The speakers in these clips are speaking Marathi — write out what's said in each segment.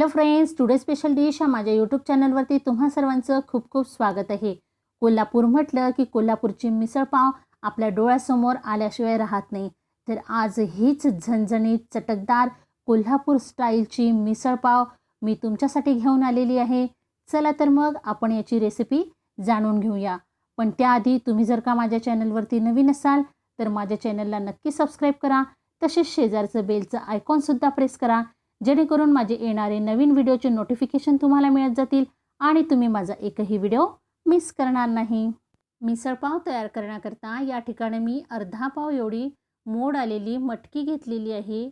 Hello friends today special dish हा माझ्या यूट्यूब चॅनलवरती तुम्हा सर्वांचं खूप खूप स्वागत आहे. कोल्हापूर म्हटलं की कोल्हापूरची मिसळपाव आपल्या डोळ्यासमोर आल्याशिवाय राहत नाही. तर आज हीच झणझणीत चटकदार कोल्हापूर स्टाईलची मिसळपाव मी तुमच्यासाठी घेऊन आलेली आहे. चला तर मग आपण याची रेसिपी जाणून घेऊया. पण त्याआधी तुम्ही जर का माझ्या चॅनलवरती नवीन असाल तर माझ्या चॅनलला नक्की सबस्क्राईब करा. तसेच शेजारचं बेलचं आयकॉनसुद्धा प्रेस करा. जेणेकरून माझे येणारे नवीन व्हिडिओचे नोटिफिकेशन तुम्हाला मिळत जातील आणि तुम्ही माझा एकही व्हिडिओ मिस करणार नाही. मिसळपाव तयार करण्याकरता या ठिकाणी मी अर्धा पाव एवढी मोड आलेली मटकी घेतलेली आहे.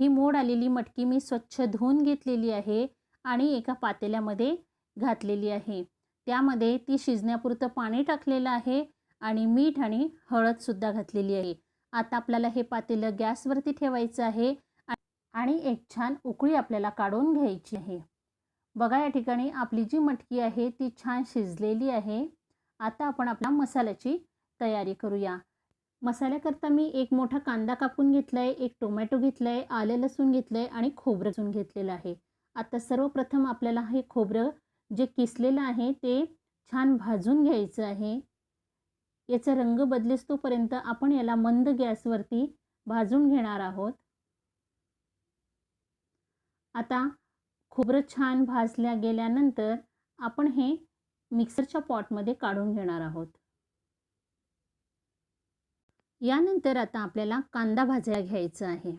ही मोड आलेली मटकी मी स्वच्छ धुवून घेतलेली आहे आणि एका पातेल्यामध्ये घातलेली आहे. त्यामध्ये ती शिजण्यापुरतं पाणी टाकलेलं आहे आणि मीठ आणि हळदसुद्धा घातलेली आहे. आता आपल्याला हे पातेलं गॅसवरती ठेवायचं आहे. आणि एक छान उकळी आपल्याला काढून घ्यायची आहे. बघा या ठिकाणी आपली जी मटकी आहे ती छान शिजलेली आहे. आता आपण आपल्या मसाल्याची तयारी करूया. मसाल्याकरता मी एक मोठा कांदा कापून घेतला आहे एक टोमॅटो घेतला आहे आले लसूण घेतलं आहे आणि खोबरं लसूण घेतलेलं आहे. आता सर्वप्रथम आपल्याला हे खोबरं जे किसलेलं आहे ते छान भाजून घ्यायचं आहे. याचा रंग बदलेस तोपर्यंत आपण याला मंद गॅसवरती भाजून घेणार आहोत. आता खोबरं छान भाजल्या गेल्यानंतर आपण हे मिक्सरच्या पॉटमध्ये काढून घेणार आहोत. यानंतर आता आपल्याला कांदा भाजायला घ्यायचा आहे.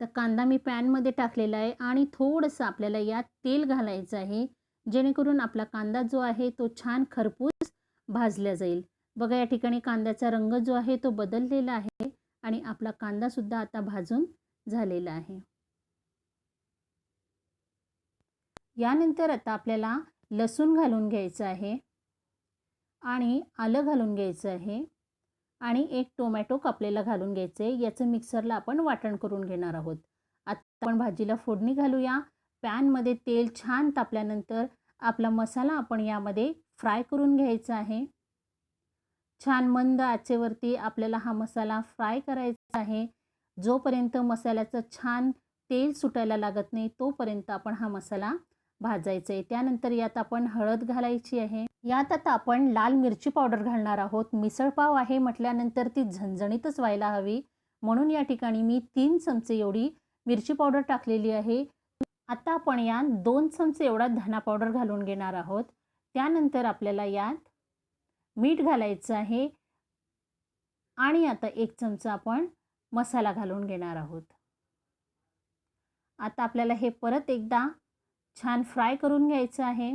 तर कांदा मी पॅनमध्ये टाकलेला आहे आणि थोडंसं आपल्याला यात तेल घालायचं आहे जेणेकरून आपला कांदा जो आहे तो छान खरपूस भाजला जाईल. बघा या ठिकाणी कांद्याचा रंग जो आहे तो बदललेला आहे आणि आपला कांदासुद्धा आता भाजून झालेला आहे. यानंतर आता आपल्याला लसूण घालून घ्यायचं आहे आणि आलं घालून घ्यायचं आहे आणि एक टोमॅटो कापलेला घालून घ्यायचं आहे याचं मिक्सरला आपण वाटण करून घेणार आहोत. आता आपण भाजीला फोडणी घालूया. पॅनमध्ये तेल छान तापल्यानंतर आपला मसाला आपण यामध्ये फ्राय करून घ्यायचा आहे. छान मंद आचेवरती आपल्याला हा मसाला फ्राय करायचा आहे. जोपर्यंत मसाल्याचं छान तेल सुटायला लागत नाही तोपर्यंत आपण हा मसाला भाजायचं आहे त्यानंतर यात आपण हळद घालायची आहे. यात आता आपण लाल मिरची पावडर घालणार आहोत. मिसळपाव आहे म्हटल्यानंतर ती झणझणीतच व्हायला हवी. म्हणून या ठिकाणी मी तीन चमचे एवढी मिरची पावडर टाकलेली आहे. आता आपण यात दोन चमचे एवढा धना पावडर घालून घेणार आहोत. त्यानंतर आपल्याला यात मीठ घालायचं आहे. आणि आता एक चमचा आपण मसाला घालून घेणार आहोत. आता आपल्याला हे परत एकदा छान फ्राय करून घ्यायचं आहे.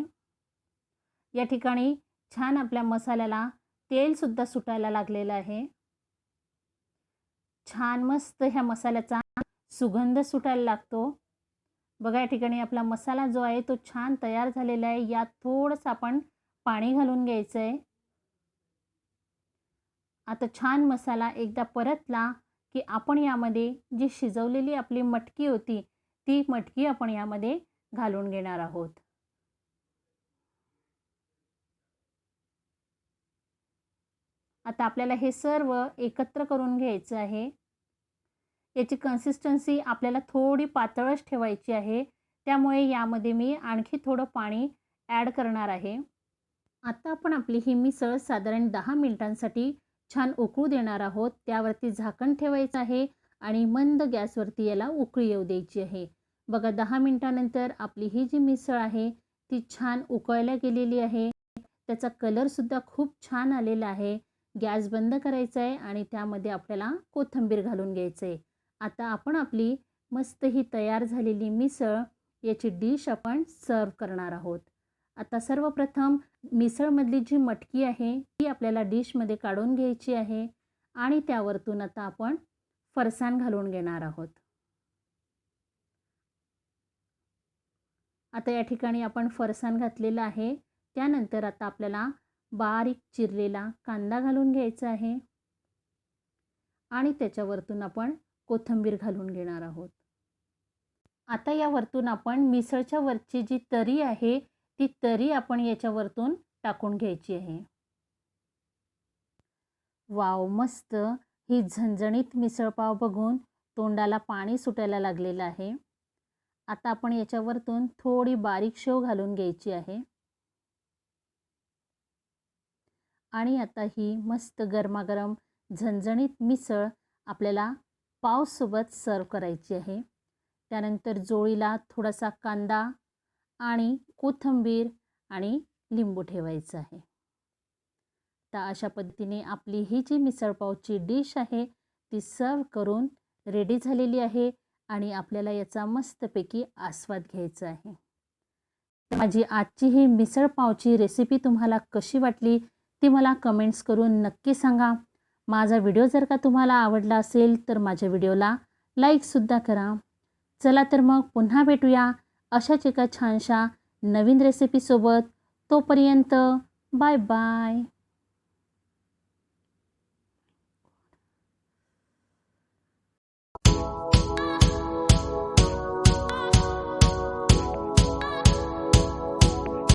या ठिकाणी छान आपल्या मसाल्याला तेलसुद्धा सुटायला लागलेलं आहे. छान मस्त ह्या मसाल्याचा सुगंध सुटायला लागतो. बघा या ठिकाणी आपला मसाला जो आहे तो छान तयार झालेला आहे. यात थोडंसं आपण पाणी घालून घ्यायचं आहे आता छान मसाला एकदा परतला की आपण यामध्ये जी शिजवलेली आपली मटकी होती ती मटकी आपण यामध्ये घालून घेणार आहोत. आता आपल्याला हे सर्व एकत्र करून घ्यायचं आहे. याची कन्सिस्टन्सी आपल्याला थोडी पातळच ठेवायची आहे. त्यामुळे यामध्ये मी आणखी थोडं पाणी ॲड करणार आहे. आता आपण आपली ही मिसळ साधारण दहा मिनिटांसाठी छान उकळू देणार आहोत. त्यावरती झाकण ठेवायचं आहे आणि मंद गॅसवरती याला उकळी येऊ द्यायची आहे. बघा दहा मिनटानंतर आपली ही जी मिसळ आहे ती छान उकळल्या गेलेली आहे. त्याचा कलरसुद्धा खूप छान आलेला आहे. गॅस बंद करायचा आहे आणि त्यामध्ये आपल्याला कोथिंबीर घालून घ्यायचं आहे आता आपण आपली मस्त ही तयार झालेली मिसळ याची डिश आपण सर्व करणार आहोत. आता सर्वप्रथम मिसळमधली जी मटकी आहे ती आपल्याला डिशमध्ये काढून घ्यायची आहे आणि त्यावरतून आता आपण फरसाण घालून घेणार आहोत. आता या ठिकाणी आपण फरसाण घातलेलं आहे. त्यानंतर आता आपल्याला बारीक चिरलेला कांदा घालून घ्यायचा आहे. आणि त्याच्यावरतून आपण कोथिंबीर घालून घेणार आहोत. आता यावरतून आपण मिसळच्या वरची जी तरी आहे ती तरी आपण याच्यावरतून टाकून घ्यायची आहे. वाव मस्त! ही झणझणीत मिसळपाव बघून तोंडाला पाणी सुटायला लागलेलं आहे. आता आपण याच्यावरतून थोडी बारीक शेव घालून घ्यायची आहे. आणि आता ही मस्त गरमागरम झणझणीत मिसळ आपल्याला पावसोबत सर्व करायची आहे. त्यानंतर जोळीला थोडासा कांदा आणि कोथिंबीर आणि लिंबू ठेवायचं आहे. तर अशा पद्धतीने आपली ही जी मिसळपावची डिश आहे ती सर्व करून रेडी झालेली आहे. आणि आपल्याला याचा मस्तपैकी आस्वाद घ्यायचा आहे. माझी आजची ही मिसळपावची रेसिपी तुम्हाला कशी वाटली ती मला कमेंट्स करून नक्की सांगा. माझा व्हिडिओ जर का तुम्हाला आवडला असेल तर माझ्या व्हिडिओला लाईकसुद्धा करा. चला तर मग पुन्हा भेटूया अशाच एका छानशा नवीन रेसिपीसोबत तोपर्यंत बाय बाय